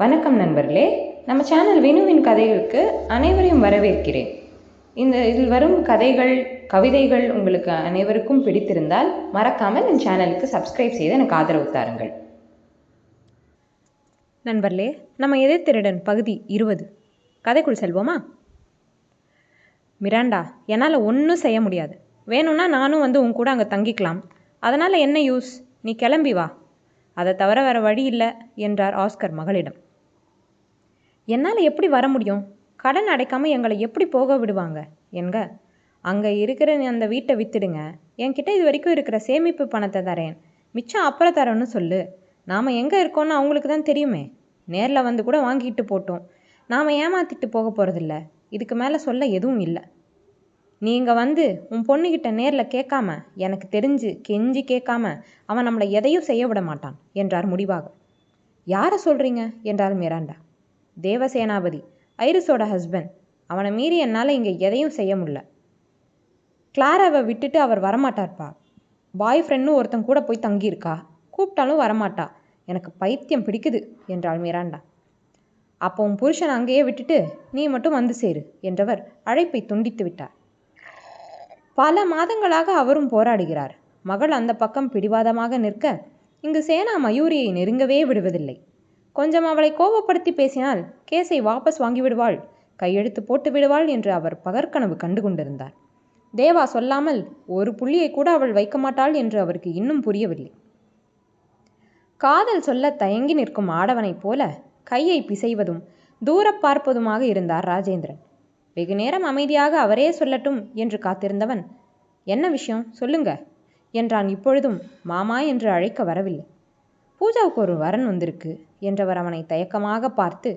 வணக்கம் நண்பர்களே. நம்ம சேனல் வினுவின் கதைகளுக்கு அனைவரையும் வரவேற்கிறேன். இந்த இதில் வரும் கதைகள் கவிதைகள் உங்களுக்கு அனைவருக்கும் பிடித்திருந்தால் மறக்காமல் என் சேனலுக்கு சப்ஸ்கிரைப் செய்து எனக்கு ஆதரவு தாருங்கள். நண்பர்களே நம்ம எதை திருடன் பகுதி இருபது. கதைக்குள் செல்வோமா? மிராண்டா என்னால் ஒன்றும் செய்ய முடியாது. வேணும்னா நானும் வந்து உன் கூட அங்கே தங்கிக்கலாம். அதனால் என்ன யூஸ் நீ கிளம்பி வா. அதை தவிர வேறு வழி இல்லை என்றார் ஆஸ்கர் மகளிடம். என்னால் எப்படி வர முடியும்? கடன் அடைக்காமல் எங்களை எப்படி போக விடுவாங்க? என்க அங்கே இருக்கிற அந்த வீட்டை வித்துடுங்க. என்கிட்ட இது வரைக்கும் இருக்கிற சேமிப்பு பணத்தை தரேன். மிச்சம் அப்புறம் தரேன்னு சொல்லு. நாம் எங்கே இருக்கோன்னு அவங்களுக்கு தான் தெரியுமே. நேரில் வந்து கூட வாங்கிட்டு போட்டோம். நாம் ஏமாத்திட்டு போக போகிறதில்ல இதுக்கு மேலே சொல்ல எதுவும் இல்லை. நீங்கள் வந்து உன் பொண்ணுக்கிட்ட நேரில் கேட்காம எனக்கு தெரிஞ்சு கெஞ்சி கேட்காம அவன் நம்மளை எதையும் செய்ய விட மாட்டான் என்றார் முடிவாக. யாரை சொல்கிறீங்க என்றார் மிராண்டா. தேவசேனாபதி ஐரிஸோட ஹஸ்பண்ட் அவனை மீறி என்னால் இங்கே எதையும் செய்ய முடியல. கிளாராவை விட்டுட்டு அவர் வரமாட்டார்ப்பா. பாய் ஃப்ரெண்டும் ஒருத்தன் கூட போய் தங்கியிருக்கா. கூப்பிட்டாலும் வரமாட்டா. எனக்கு பைத்தியம் பிடிக்குது என்றாள் மிராண்டா. அப்போ உன் புருஷன் அங்கேயே விட்டுட்டு நீ மட்டும் வந்து சேரு என்றவர் அழைப்பை துண்டித்து விட்டார். பல மாதங்களாக அவரும் போராடுகிறார். மகள் அந்த பக்கம் பிடிவாதமாக நிற்க இங்கு சேனா மயூரியை நெருங்கவே விடுவதில்லை. கொஞ்சம் அவளை கோபப்படுத்தி பேசினால் கேஸை வாபஸ் வாங்கிவிடுவாள். கையெழுத்து போட்டு விடுவாள் என்று அவர் பகற்கனவு கண்டு கொண்டிருந்தார். தேவா சொல்லாமல் ஒரு புள்ளியை கூட அவள் வைக்க மாட்டாள் என்று அவருக்கு இன்னும் புரியவில்லை. காதல் சொல்ல தயங்கி நிற்கும் ஆடவனைப் போல கையை பிசைவதும் தூர பார்ப்பதுமாக இருந்தார் ராஜேந்திரன். வெகு நேரம் அமைதியாக அவரே சொல்லட்டும் என்று காத்திருந்தவன் என்ன விஷயம்? சொல்லுங்க என்றான் இப்பொழுதும் மாமா என்று அழைக்க வரவில்லை. பூஜாவுக்கு ஒரு வரன் வந்திருக்கு என்றவர் அவனை தயக்கமாக பார்த்து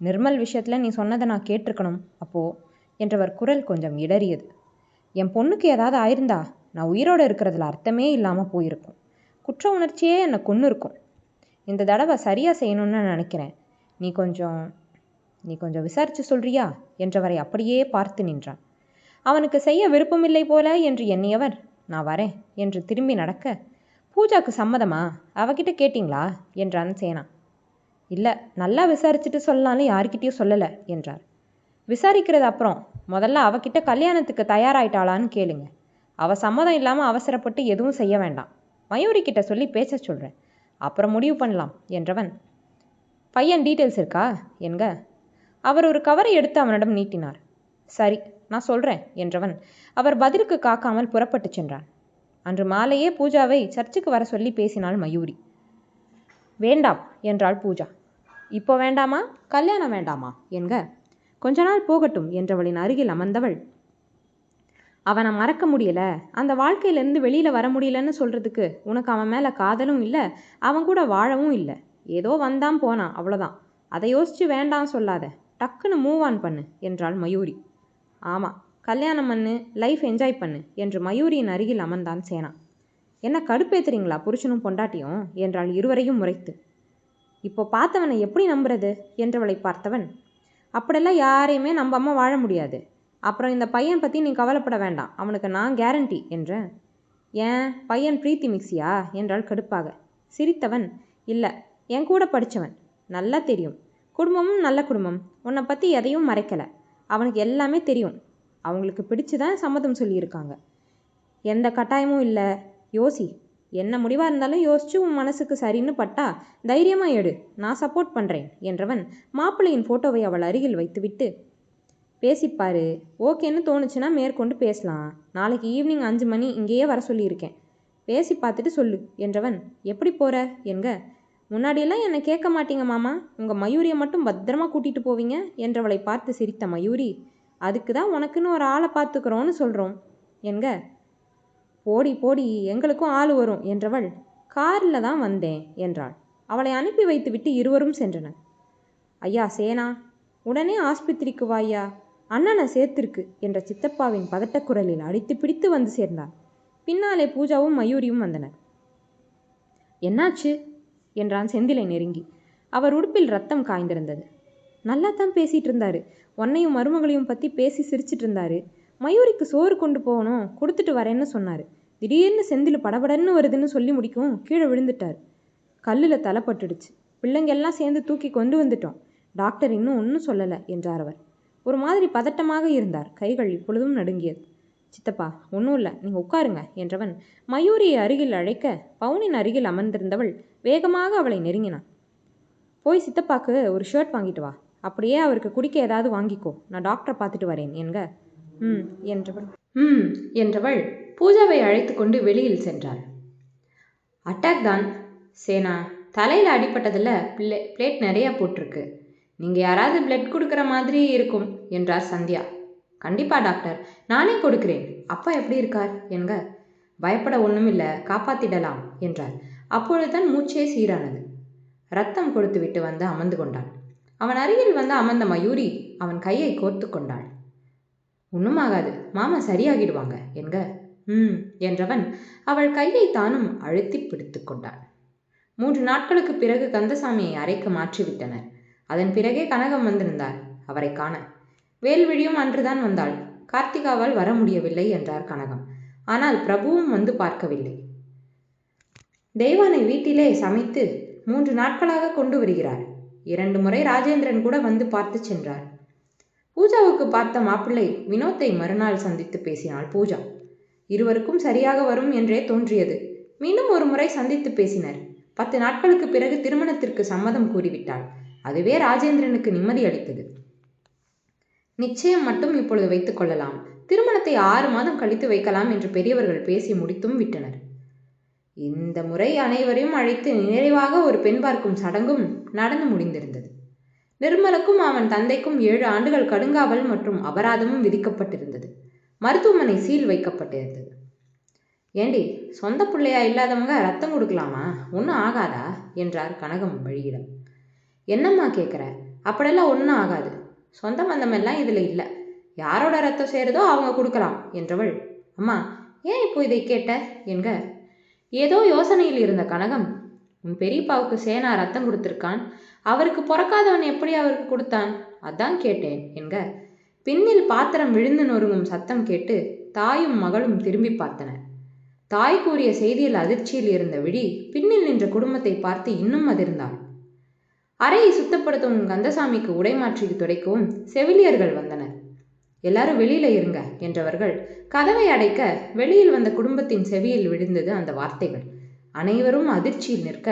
நிர்மல் விஷயத்தில் நீ சொன்னதை நான் கேட்டிருக்கணும் அப்போ என்றவர் குரல் கொஞ்சம் இடறியது. என் பொண்ணுக்கு ஏதாவது ஆயிருந்தா நான் உயிரோடு இருக்கிறதுல அர்த்தமே இல்லாமல் போயிருக்கும். குற்ற உணர்ச்சியே என்னை கொன்று இருக்கும் இந்த தடவை சரியாக செய்யணும்னு நினைக்கிறேன். நீ கொஞ்சம் நீ கொஞ்சம் விசாரித்து சொல்றியா? என்றவரை அப்படியே பார்த்து நின்றான். அவனுக்கு செய்ய விருப்பமில்லை போல என்று எண்ணியவர் நான் வரேன் என்று திரும்பி நடக்க பூஜாக்கு சம்மதமா? அவகிட்ட கேட்டிங்களா? என்றான் சேனா. இல்லை நல்லா விசாரிச்சுட்டு சொல்லலான்னு யார்கிட்டயும் சொல்லலை என்றார். விசாரிக்கிறது அப்புறம் முதல்ல அவகிட்ட கல்யாணத்துக்கு தயாராயிட்டாளான்னு கேளுங்க. அவ சம்மதம் இல்லாமல் அவசரப்பட்டு எதுவும் செய்ய வேண்டாம். மயூரி கிட்ட சொல்லி பேச சொல்கிறேன் அப்புறம் முடிவு பண்ணலாம் என்றவன். பையன் டீட்டெயில்ஸ் இருக்கா? என்க. அவர் ஒரு கவரை எடுத்து அவனிடம் நீட்டினார். சரி நான் சொல்கிறேன் என்றவன். அவர் பதிலுக்கு காக்காமல் புறப்பட்டு சென்றான். அன்று மாலையே பூஜாவை சர்ச்சுக்கு வர சொல்லி பேசினாள் மயூரி. வேண்டாம் என்றாள் பூஜா. இப்போ வேண்டாமா? கல்யாணம் வேண்டாமா? என்க. கொஞ்ச நாள் போகட்டும் என்றவளின் அருகில் அமர்ந்தவள். அவனை மறக்க முடியல. அந்த வாழ்க்கையிலேருந்து வெளியில் வர முடியலன்னு சொல்கிறதுக்கு உனக்கு அவன் மேலே காதலும் இல்லை அவன் கூட வாழவும் இல்லை. ஏதோ வந்தான் போனான் அவ்வளோதான் அதை யோசித்து வேண்டாம் சொல்லாத. டக்குன்னு மூவ் ஆன் பண்ணு என்றாள் மயூரி. ஆமாம் கல்யாணம் பண்ணு லைஃப் என்ஜாய் பண்ணு என்று மயூரியின் அருகில் அமர்ந்தான் சேனா. என்ன கடுப்பேத்துறீங்களா புருஷனும் பொண்டாட்டியும்? என்றாள் இருவரையும் முறைத்து. இப்போ பார்த்தவனை எப்படி நம்புறது? என்றவளை பார்த்தவன். அப்படியெல்லாம் யாரையுமே நம்பாம வாழ முடியாது. அப்புறம் இந்த பையன் பற்றி நீ கவலைப்பட வேண்டாம். அவனுக்கு நான் கேரண்டி என்றேன் ஏன்? பையன் பிரீத்தி மிக்சியா என்றாள் கடுப்பாக. சிரித்தவன்? இல்லை. என் கூட படித்தவன் நல்லா தெரியும். குடும்பமும் நல்ல குடும்பம். உன்னை பற்றி எதையும் மறைக்கலை. அவனுக்கு எல்லாமே தெரியும். அவங்களுக்கு பிடிச்சு தான் சம்மதம் சொல்லியிருக்காங்க. எந்த கட்டாயமும் இல்லை. யோசி என்ன முடிவாக இருந்தாலும் யோசிச்சு உன் மனசுக்கு சரின்னு பட்டா தைரியமாக எடு. நான் சப்போர்ட் பண்ணுறேன் என்றவன் மாப்பிள்ளையின் ஃபோட்டோவை அவள் அருகில் வைத்துவிட்டு பேசிப்பாரு ஓகேன்னு தோணுச்சுன்னா மேற்கொண்டு பேசலாம். நாளைக்கு ஈவினிங் அஞ்சு மணி இங்கேயே வர சொல்லியிருக்கேன். பேசி பார்த்துட்டு சொல்லு என்றவன் எப்படி போற? என்க முன்னாடியெல்லாம் என்னை கேட்க மாட்டீங்க மாமா. உங்கள் மயூரியை மட்டும் பத்திரமா கூட்டிகிட்டு போவீங்க என்றவளை பார்த்து சிரித்த மயூரி அதுக்கு தான் உனக்குன்னு ஒரு ஆளை பார்த்துக்கிறோன்னு சொல்கிறோம் என்க போடி போடி எங்களுக்கும் ஆள் வரும் என்றவள் காரில் தான் வந்தேன் என்றாள். அவளை அனுப்பி வைத்துவிட்டு இருவரும் சென்றனர். ஐயா சேனா உடனே ஆஸ்பத்திரிக்கு வாயா அண்ணனை சேர்த்திருக்கு என்ற சித்தப்பாவின் பதட்டக்குரலில் அடித்து பிடித்து வந்து சேர்ந்தார். பின்னாலே பூஜாவும் மயூரியும் வந்தனர். என்னாச்சு? என்றான் செந்திலை நெருங்கி. அவர் உடுப்பில் ரத்தம் காய்ந்திருந்தது. நல்லா தான் பேசிகிட்டு இருந்தாரு உன்னையும் மருமகளையும் பற்றி பேசி சிரிச்சிட்டு இருந்தாரு மயூரிக்கு சோறு கொண்டு போகணும் கொடுத்துட்டு வரேன்னு சொன்னார். திடீர்னு செந்தில் படபடன்னு வருதுன்னு சொல்லி முடிக்கவும் கீழே விழுந்துட்டார். கல்லில் தலைப்பட்டுடுச்சு பிள்ளைங்க எல்லாம் சேர்ந்து தூக்கி கொண்டு வந்துட்டோம். டாக்டர் இன்னும் ஒன்றும் சொல்லலை என்றார் அவர். ஒரு மாதிரி பதட்டமாக இருந்தார். கைகள் இப்பொழுதும் நடுங்கியது. சித்தப்பா ஒன்றும் இல்லை நீங்கள் உட்காருங்க என்றவன் மயூரியை அருகில் அழைக்க பவுனின் அருகில் அமர்ந்திருந்தவள் வேகமாக அவளை நெருங்கினான். போய் சித்தப்பாக்கு ஒரு ஷர்ட் வாங்கிட்டு வா அப்படியே அவருக்கு குடிக்க ஏதாவது வாங்கிக்கோ. நான் டாக்டரை பார்த்துட்டு வரேன். என்க? ம் என்றவள். ம் என்றவள் பூஜாவை அழைத்து கொண்டு வெளியில் சென்றாள். அட்டாக் தான் சேனா. தலையில் அடிபட்டதில் பிளே பிளேட் நிறையா போட்டிருக்கு. நீங்கள் யாராவது பிளட் கொடுக்குற மாதிரி இருக்கும் என்றார் சந்தியா. கண்டிப்பாக டாக்டர். நானே கொடுக்கிறேன். அப்பா எப்படி இருக்கார்? என்க? பயப்பட ஒண்ணுமில்ல. காப்பாத்திடலாம் என்றார். அப்பொழுதுதான் மூச்சே சீரானது. ரத்தம் கொடுத்து விட்டு வந்து அமர்ந்து கொண்டான். அவன் அருகில் வந்து அமர்ந்த மயூரி அவன் கையை கோர்த்து கொண்டாள். ஒண்ணுமாகாது மாமா சரியாகிடுவாங்க என்க. ம் என்றவன் அவள் கையை தானும் அழுத்தி பிடித்து கொண்டான் மூன்று நாட்களுக்கு பிறகு கந்தசாமியை அறைக்கு மாற்றிவிட்டனர். அதன் பிறகே கனகம் வந்திருந்தார் அவரை காண. வேல்விழியும் அன்றுதான் வந்தாள். கார்த்திகாவால் வர முடியவில்லை என்றார் கனகம். ஆனால் பிரபுவும் வந்து பார்க்கவில்லை. தெய்வானை வீட்டிலே சமைத்து மூன்று நாட்களாக கொண்டு வருகிறார் இரண்டு முறை ராஜேந்திரன் கூட வந்து பார்த்து சென்றார். பூஜாவுக்கு பார்த்த மாப்பிள்ளை வினோத்தை மறுநாள் சந்தித்து பேசினாள் பூஜா. இருவருக்கும் சரியாக வரும் என்றே தோன்றியது. மீண்டும் ஒரு முறை சந்தித்து பேசினர். பத்து நாட்களுக்கு பிறகு திருமணத்திற்கு சம்மதம் கூறிவிட்டாள். அதுவே ராஜேந்திரனுக்கு நிம்மதி அளித்தது. நிச்சயம் மட்டும் இப்பொழுது வைத்துக் கொள்ளலாம். திருமணத்தை ஆறு மாதம் கழித்து வைக்கலாம் என்று பெரியவர்கள் பேசி முடித்தும் விட்டனர். இந்த முறை அனைவரையும் அழைத்து நிறைவாக ஒரு பெண் பார்க்கும் சடங்கும் நடந்து முடிந்திருந்தது. நிர்மலுக்கும் அவன் தந்தைக்கும் ஏழு ஆண்டுகள் கடுங்காவல் மற்றும் அபராதமும் விதிக்கப்பட்டிருந்தது. மருத்துவமனை சீல் வைக்கப்பட்டிருந்தது. ஏண்டி சொந்த பிள்ளையா இல்லாதவங்க ரத்தம் கொடுக்கலாமா? ஒன்றும் ஆகாதா? என்றார் கனகம் வழியிடம். என்னம்மா கேட்குற அப்படியெல்லாம் ஒன்றும் ஆகாது. சொந்த பந்தமெல்லாம் இதில் இல்லை. யாரோட ரத்தம் சேருதோ அவங்க கொடுக்கலாம் என்றவள் அம்மா ஏன் இப்போ இதை கேட்ட? என்க ஏதோ யோசனையில் இருந்த கனகம் உன் பெரியப்பாவுக்கு சேனா ரத்தம் கொடுத்துருக்கான். அவருக்கு பிறக்காதவன் எப்படி அவருக்கு கொடுத்தான்? அதான் கேட்டேன் என்க பின்னில் பாத்திரம் விழுந்து நொறுங்கும் சத்தம் கேட்டு தாயும் மகளும் திரும்பி பார்த்தனர். தாய் கூறிய செய்தியில் அதிர்ச்சியில் இருந்த விழி பின்னில் நின்ற குடும்பத்தை பார்த்து இன்னும் அதிர்ந்தாள். அறையை சுத்தப்படுத்தும் கந்தசாமிக்கு உடை மாற்றி துடைக்கவும் செவிலியர்கள் வந்தனர். எல்லாரும் வெளியில இருங்க என்றவர்கள் கதவை அடைக்க வெளியில் வந்த குடும்பத்தின் செவியில் விழுந்தது அந்த வார்த்தைகள். அனைவரும் அதிர்ச்சியில் நிற்க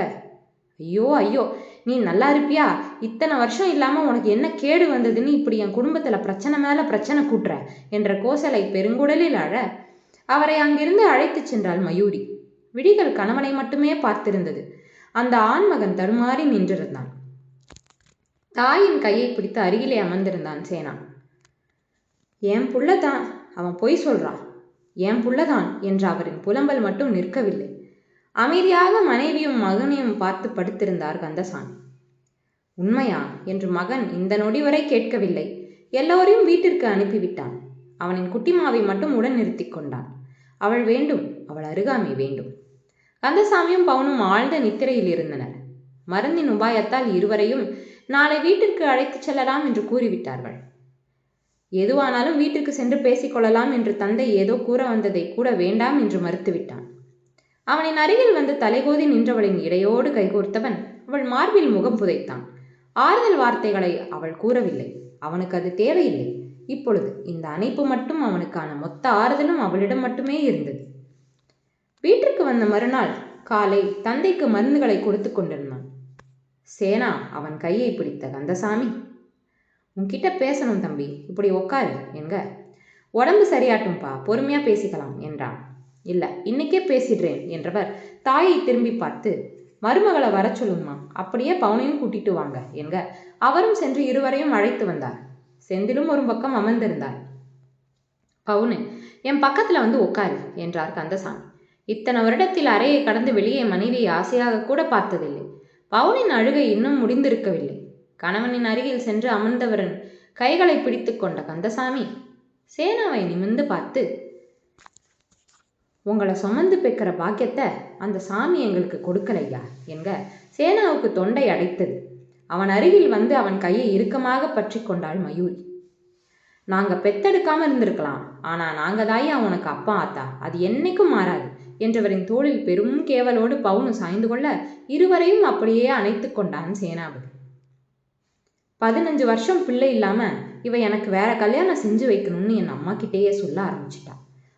ஐயோ ஐயோ நீ நல்லா இருப்பியா? இத்தனை வருஷம் இல்லாம உனக்கு என்ன கேடு வந்ததுன்னு இப்படி என் குடும்பத்துல பிரச்சனை மேல பிரச்சனை கூட்டுற என்ற கோசலை பெருங்குடலில் அழ அவரை அங்கிருந்து அழைத்துச் சென்றாள் மயூரி. விழிகள் கணவனை மட்டுமே பார்த்திருந்தது. அந்த ஆண்மகன் தடுமாறி நின்றிருந்தான். தாயின் கையை பிடித்து அருகிலே அமர்ந்திருந்தான் சேனா. என் புள்ளதான் அவன் பொய் சொல்றான். என் புள்ளதான் என்ற அவரின் புலம்பல் மட்டும் நிற்கவில்லை. அமைதியாக மனைவியும் மகனையும் பார்த்து படுத்திருந்தார் கந்தசாமி. உண்மையா என்று மகன் இந்த நொடி வரை கேட்கவில்லை. எல்லோரையும் வீட்டிற்கு அனுப்பிவிட்டான். அவனின் குட்டிமாவை மட்டும் உடன் நிறுத்தி கொண்டான். அவள் வேண்டும் அவள் அருகாமை வேண்டும். கந்தசாமியும் பவுனும் ஆழ்ந்த நித்திரையில் இருந்தனர். மருந்தின் உபாயத்தால் இருவரையும் நாளை வீட்டிற்கு அழைத்துச் செல்லலாம் என்று கூறிவிட்டார்கள். எதுவானாலும் வீட்டிற்கு சென்று பேசிக்கொள்ளலாம் என்று தந்தை ஏதோ கூற வந்ததை கூட வேண்டாம் என்று மறுத்துவிட்டான். அவனின் அருகில் வந்து தலைகோதி நின்றவளின் இடையோடு கைகோர்த்தவன் அவள் மார்பில் முகம் புதைத்தான். ஆறுதல் வார்த்தைகளை அவள் கூறவில்லை. அவனுக்கு அது தேவையில்லை. இப்பொழுது இந்த அணைப்பு மட்டும் அவனுக்கான மொத்த ஆறுதலும் அவளிடம் மட்டுமே இருந்தது. வீட்டிற்கு வந்த மறுநாள் காலை தந்தைக்கு மருந்துகளை கொடுத்து கொண்டிருந்தான். சேனா அவன் கையை பிடித்த கந்தசாமி உன்கிட்ட பேசணும் தம்பி. இப்படி உக்காரு. என்க உடம்பு சரியாட்டும்பா. பொறுமையா பேசிக்கலாம் என்றான். இல்ல இன்னைக்கே பேசிடுறேன் என்றவர் தாயை திரும்பி பார்த்து மருமகளை வர சொல்லுங்கம்மா. அப்படியே பவுனையும் கூட்டிட்டு வாங்க. என்க அவரும் சென்று இருவரையும் அழைத்து வந்தார். செந்திலும் ஒரு பக்கம் அமர்ந்திருந்தார். பவுனு என் பக்கத்துல வந்து உட்காரு என்றார் கந்தசாமி. இத்தனை வருடத்தில் அறையை கடந்து வெளியே மனைவியை ஆசையாக கூட பார்த்ததில்லை. பவுனின் அழுகை இன்னும் முடிந்திருக்கவில்லை. கணவனின் அருகில் சென்று அமர்ந்தவரன் கைகளை பிடித்து கொண்ட கந்தசாமி சேனாவை நிமிர்ந்து பார்த்து உங்களை சுமந்து பெக்கிற பாக்கியத்தை அந்த சாமி எங்களுக்கு கொடுக்கலையா? என்க சேனாவுக்கு தொண்டை அடைத்தது. அவன் அருகில் வந்து அவன் கையை இறுக்கமாக பற்றி கொண்டாள் மயூரி. நாங்க பெத்தெடுக்காம இருந்திருக்கலாம். ஆனா நாங்க தாயா உனக்கு அப்பா ஆத்தா. அது என்னைக்கும் மாறாது என்றவரின் தோளில் பெரும் கேவலோடு பவுனு சாய்ந்து கொள்ள இருவரையும் அப்படியே அணைத்து கொண்டான் சேனாபதி. பதினஞ்சு வருஷம் பிள்ளை இல்லாமல் இவ எனக்கு வேற கல்யாணம் செஞ்சு வைக்கணும்னு என் அம்மா கிட்டேயே சொல்ல ஆரம்பிச்சிட்டா.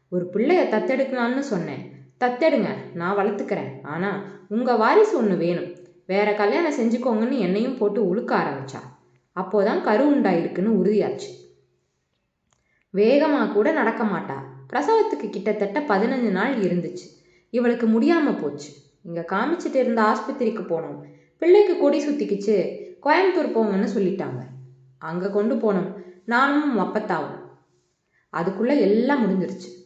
ஒரு பிள்ளைய தத்தெடுக்கலாம்னு சொன்னேன். தத்தெடுங்க நான் வளர்த்துக்கிறேன். ஆனால் உங்கள் வாரிசு ஒன்று வேணும். வேற கல்யாணம் செஞ்சுக்கோங்கன்னு என்னையும் போட்டு உழுக்க ஆரம்பிச்சா. அப்போதான் கரு உண்டாயிருக்குன்னு உறுதியாச்சு. வேகமாக கூட நடக்க மாட்டா. பிரசவத்துக்கு கிட்டத்தட்ட பதினஞ்சு நாள் இருந்துச்சு. இவளுக்கு முடியாமல் போச்சு. இங்கே காமிச்சிட்டு இருந்த ஆஸ்பத்திரிக்கு போனோம். பிள்ளைக்கு கொடி சுற்றிக்கிச்சு கோயம்புத்தூர் போங்கன்னு சொல்லிட்டாங்க. அங்கே கொண்டு போனோம். நானும் அப்பத்தாவும். அதுக்குள்ளே எல்லாம் முடிஞ்சிருச்சு.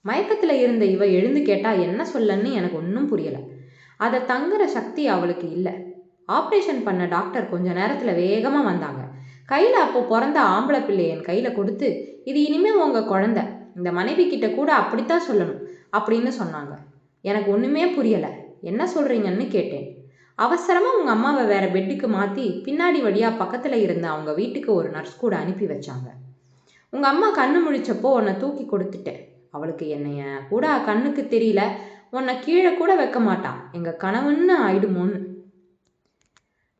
மயக்கத்தில் இருந்த இவ எழுந்து கேட்டால் என்ன சொல்லன்னு எனக்கு ஒன்றும் புரியலை. அதை தங்குற சக்தி அவளுக்கு இல்லை. ஆப்ரேஷன் பண்ண டாக்டர் கொஞ்ச நேரத்தில் வேகமாக வந்தாங்க. கையில் அப்போ பிறந்த ஆம்பளை பிள்ளை என் கையில் கொடுத்து இது இனிமே உங்கள் குழந்தை. இந்த மனைவி கிட்ட கூட அப்படித்தான் சொல்லணும். அப்படின்னு சொன்னாங்க. எனக்கு ஒன்றுமே புரியலை. என்ன சொல்கிறீங்கன்னு கேட்டேன். அவசரமாக அவங்க அம்மாவை வேறு பெட்டுக்கு மாற்றி பின்னாடி வழியாக பக்கத்தில் இருந்த அவங்க வீட்டுக்கு ஒரு நர்ஸ் கூட அனுப்பி வச்சாங்க. உங்கள் அம்மா கண்ணு முழிச்சப்போ உன்னை தூக்கி கொடுத்துட்டேன். அவளுக்கு என்னைய கூட கண்ணுக்கு தெரியல. உன்னை கீழே கூட வைக்க மாட்டான். எங்கள் கணவன்னு ஆயிடுமோன்னு.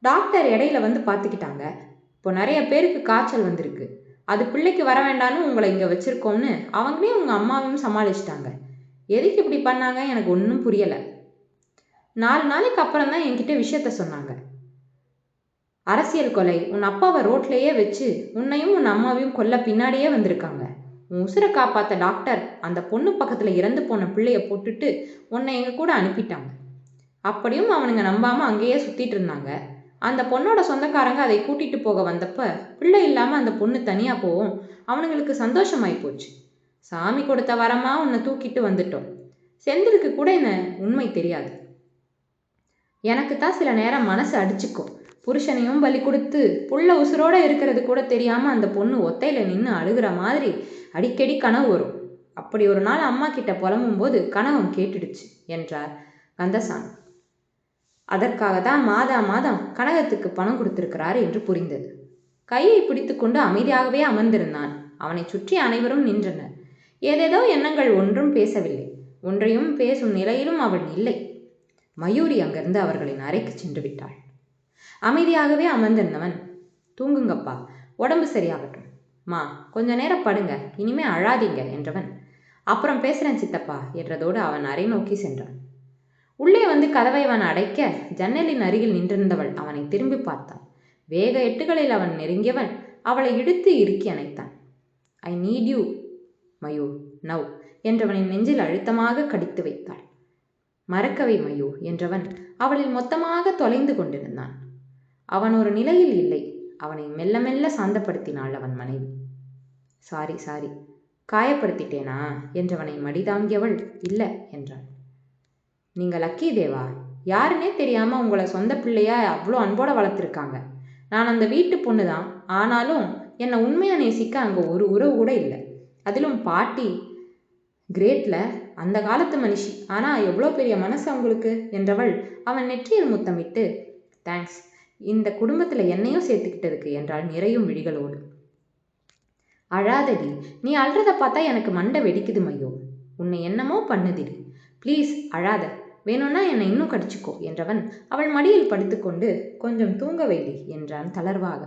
டாக்டர் இடையில வந்து பார்த்துக்கிட்டாங்க. இப்போ நிறைய பேருக்கு காய்ச்சல் வந்திருக்கு. அது பிள்ளைக்கு வர வேண்டாம்னு உங்களை இங்கே வச்சுருக்கோம்னு அவங்களே உங்கள் அம்மாவையும் சமாளிச்சிட்டாங்க. எதுக்கு இப்படி பண்ணாங்க? எனக்கு ஒன்றும் புரியலை. நாலு நாளைக்கு அப்புறம் தான் என்கிட்ட விஷயத்த சொன்னாங்க. அரசியல் கொலை உன் அப்பாவை ரோட்லேயே வச்சு உன்னையும் உன் அம்மாவையும் கொல்ல பின்னாடியே வந்திருக்காங்க. உன் உசுரை காப்பாத்த டாக்டர் அந்த பொண்ணு பக்கத்துல இறந்து போன பிள்ளைய போட்டுட்டு உன்னை எங்க கூட அனுப்பிட்டாங்க. அப்படியும் அவனுங்க நம்பாம அங்கேயே சுத்திட்டு இருந்தாங்க. அந்த பொண்ணோட சொந்தக்காரங்க அதை கூட்டிட்டு போக வந்தப்ப பிள்ளை இல்லாம அந்த பொண்ணு தனியா போவோம் அவனுங்களுக்கு சந்தோஷமாயி போச்சு. சாமி கொடுத்த வரமா உன்னை தூக்கிட்டு வந்துட்டோம். செந்திலுக்கு கூட என்ன உண்மை தெரியாது. எனக்கு தான் சில நேரம் மனசு அடிச்சுக்கும். புருஷனையும் பலி கொடுத்து புள்ள உசுரோட இருக்கிறது கூட தெரியாம அந்த பொண்ணு ஒத்தையில நின்று அழுகிற மாதிரி அடிக்கடி கனவு வரும். அப்படி ஒரு நாள் அம்மா கிட்ட புலம்பும் போது கனவும் கேட்டுடுச்சு என்றார் கந்தசாமி. அதற்காக தான் மாதா மாதம் கனகத்துக்கு பணம் கொடுத்திருக்கிறார் என்று புரிந்தது. கையை பிடித்துக்கொண்டு அமைதியாகவே அமர்ந்திருந்தான். அவனை சுற்றி அனைவரும் நின்றனர். ஏதேதோ எண்ணங்கள் ஒன்றும் பேசவில்லை. ஒன்றையும் பேசும் நிலையிலும் அவன் இல்லை. மயூரி அங்கிருந்து அவர்களின் அறைக்கு சென்று விட்டாள். அமைதியாகவே அமர்ந்திருந்தவன் தூங்குங்கப்பா உடம்பு சரியாகட்டும். மா கொஞ்ச நேரம் படுங்க இனிமே அழாதீங்க என்றவன் அப்புறம் பேசுறேன் சித்தப்பா என்றதோடு அவன் அறை நோக்கி சென்றான். உள்ளே வந்து கதவை அவன் அடைக்க ஜன்னலின் அருகில் நின்றிருந்தவள் அவனை திரும்பி பார்த்தாள் வேக எட்டுகளில் அவன் நெருங்கியவன் அவளை இழுத்து இறுக்கி அணைத்தான். I need you Mayu now என்றவனின் நெஞ்சில் அழுத்தமாக கடித்து வைத்தாள். மறக்கவை மையோ என்றவன் அவளில் மொத்தமாக தொலைந்து கொண்டிருந்தான். அவன் ஒரு நிலையில் இல்லை. அவனை மெல்ல மெல்ல சாந்தப்படுத்தினாள் அவன் மனைவி. Sorry sorry. காயப்படுத்திட்டேனா? என்றவனை மடிதாங்கியவள் இல்லை என்றாள். நீங்க லக்கி தேவா? யாருன்னே தெரியாம உங்களை சொந்த பிள்ளையா அவ்வளோ அன்போட வளர்த்துருக்காங்க. நான் அந்த வீட்டு பொண்ணு தான் ஆனாலும் என்னை உண்மையா நேசிக்க அங்கே ஒரு உறவு கூட இல்லை. அதிலும் பாட்டி கிரேட்டில் அந்த காலத்து மனுஷி. ஆனால் எவ்வளோ பெரிய மனசு அவங்களுக்கு? என்றவள் அவன் நெற்றியில் முத்தமிட்டு தேங்க்ஸ் இந்த குடும்பத்தில் என்னையும் சேர்த்துக்கிட்டதுக்கு என்றாள் நிறையும் விழிகளோடு. அழாதடி நீ அழுறத பார்த்தா எனக்கு மண்டை வெடிக்குது மையோ. உன்னை என்னமோ பண்ணுதிடி ப்ளீஸ் அழாத. வேணும்னா என்னை இன்னும் கடிச்சுக்கோ என்றவன் அவள் மடியில் படுத்துக்கொண்டு கொஞ்சம் தூங்க வைடி என்றான் தளர்வாக.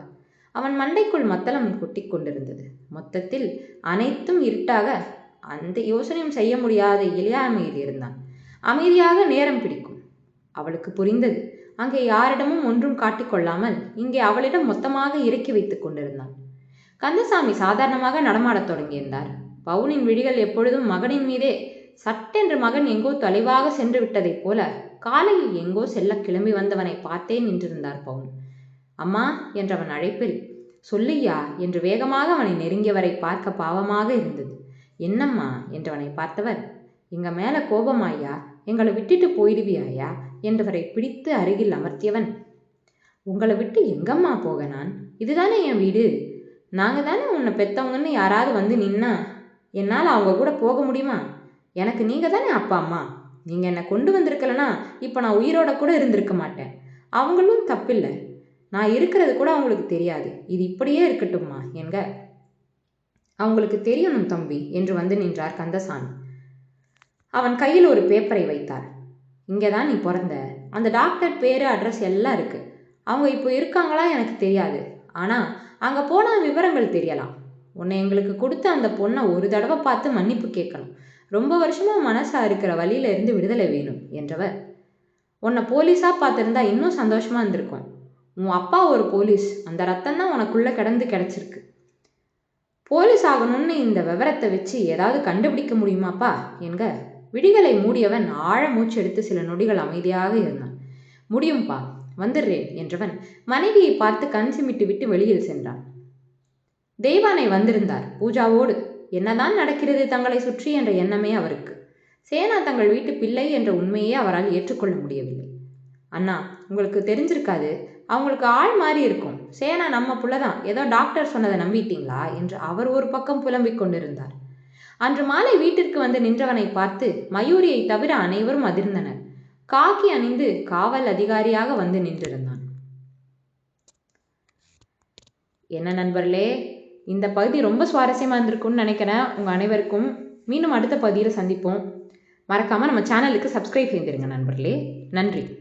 அவன் மண்டைக்குள் மத்தளம் கொட்டி கொண்டிருந்தது மொத்தத்தில் அனைத்தும் இருட்டாக அந்த யோசனையும் செய்ய முடியாத இளையாமையில் இருந்தான். அமைதியாக நேரம் பிடிக்கும். அவளுக்கு புரிந்தது. அங்கே யாரிடமும் ஒன்றும் காட்டிக்கொள்ளாமல் இங்கே அவளிடம் மொத்தமாக இறக்கி வைத்துக் கொண்டிருந்தான். கந்தசாமி சாதாரணமாக நடமாடத் தொடங்கியிருந்தார். பவுனின் விழிகள் எப்பொழுதும் மகனின் மீதே சட்டென்று மகன் எங்கோ தொலைவாக சென்று விட்டதைப் போல காலையில் எங்கோ செல்ல கிளம்பி வந்தவனை பார்த்தே நின்றிருந்தார் பவுன். அம்மா என்றவன் அழைப்பில் சொல்லுயா என்று வேகமாக அவனை நெருங்கியவரை பார்க்க பாவமாக இருந்தது. என்னம்மா என்றவனை பார்த்தவர் எங்க மேல கோபமாயா எங்களை விட்டுட்டு போயிடுவியாயா என்றவரை பிடித்து அருகில் அமர்த்தியவன் உங்களை விட்டு எங்கம்மா போக நான்? இதுதானே என் வீடு? நாங்க தானே உன்னை பெத்தவங்கன்னு யாராவது வந்து நின்னா என்னால் அவங்க கூட போக முடியுமா? எனக்கு நீங்க தானே அப்பா அம்மா. நீங்க என்னை கொண்டு வந்திருக்கலனா இப்போ நான் உயிரோட கூட இருந்திருக்க மாட்டேன். அவங்களும் தப்பில்லை. நான் இருக்கிறது கூட அவங்களுக்கு தெரியாது. இது இப்படியே இருக்கட்டும்மா என்க. அவங்களுக்கு தெரியணும் தம்பி என்று வந்து நின்றார் கந்தசாமி. அவன் கையில் ஒரு பேப்பரை வைத்தார். இங்கே தான் நீ பிறந்த. அந்த டாக்டர் பேர் அட்ரஸ் எல்லாம் இருக்குது அவங்க இப்போ இருக்காங்களா எனக்கு தெரியாது. ஆனால் அங்கே போனால் விவரங்கள் தெரியலாம். உன்னை எங்களுக்கு கொடுத்த அந்த பொண்ணை ஒரு தடவை பார்த்து மன்னிப்பு கேட்கணும். ரொம்ப வருஷமாக மனசாக இருக்கிற வழியில இருந்து விடுதலை வேணும் என்றவர். உன்னை போலீஸாக பார்த்துருந்தா இன்னும் சந்தோஷமாக இருந்திருக்கும். உன் அப்பா ஒரு போலீஸ். அந்த ரத்தம் தான் உனக்குள்ளே கிடந்து கிடச்சிருக்கு. போலீஸ் ஆகணும்னு இந்த விவரத்தை வச்சு ஏதாவது கண்டுபிடிக்க முடியுமாப்பா? என்க. விடிகளை மூடியவன் ஆழ மூச்சு எடுத்து சில நொடிகள் அமைதியாக இருந்தான். முடியும்பா வந்துடுறேன் என்றவன் மனைவியை பார்த்து கண் சிமிட்டு விட்டு வெளியில் சென்றான். தெய்வானை வந்திருந்தார் பூஜாவோடு. என்னதான் நடக்கிறது தங்களை சுற்றி என்ற எண்ணமே அவருக்கு. சேனா தங்கள் வீட்டு பிள்ளை என்ற உண்மையே அவரால் ஏற்றுக்கொள்ள முடியவில்லை. அண்ணா உங்களுக்கு தெரிஞ்சிருக்காது. அவங்களுக்கு ஆள் மாதிரி இருக்கும். சேனா நம்ம புள்ளதான். ஏதோ டாக்டர் சொன்னதை நம்பிட்டீங்களா? என்று அவர் ஒரு பக்கம் புலம்பிக் கொண்டிருந்தார். அன்று மாலை வீட்டிற்கு வந்து நின்றவனை பார்த்து மயூரியை தவிர அனைவரும் அதிர்ந்தனர். காக்கி அணிந்து காவல் அதிகாரியாக வந்து நின்றிருந்தான். என்ன நண்பர்களே இந்த பகுதி ரொம்ப சுவாரஸ்யமாக இருந்திருக்கும்னு நினைக்கிறேன். உங்கள் அனைவருக்கும் மீண்டும் அடுத்த பகுதியில் சந்திப்போம். மறக்காமல் நம்ம சேனலுக்கு சப்ஸ்கிரைப் செய்திருங்க நண்பர்களே. நன்றி.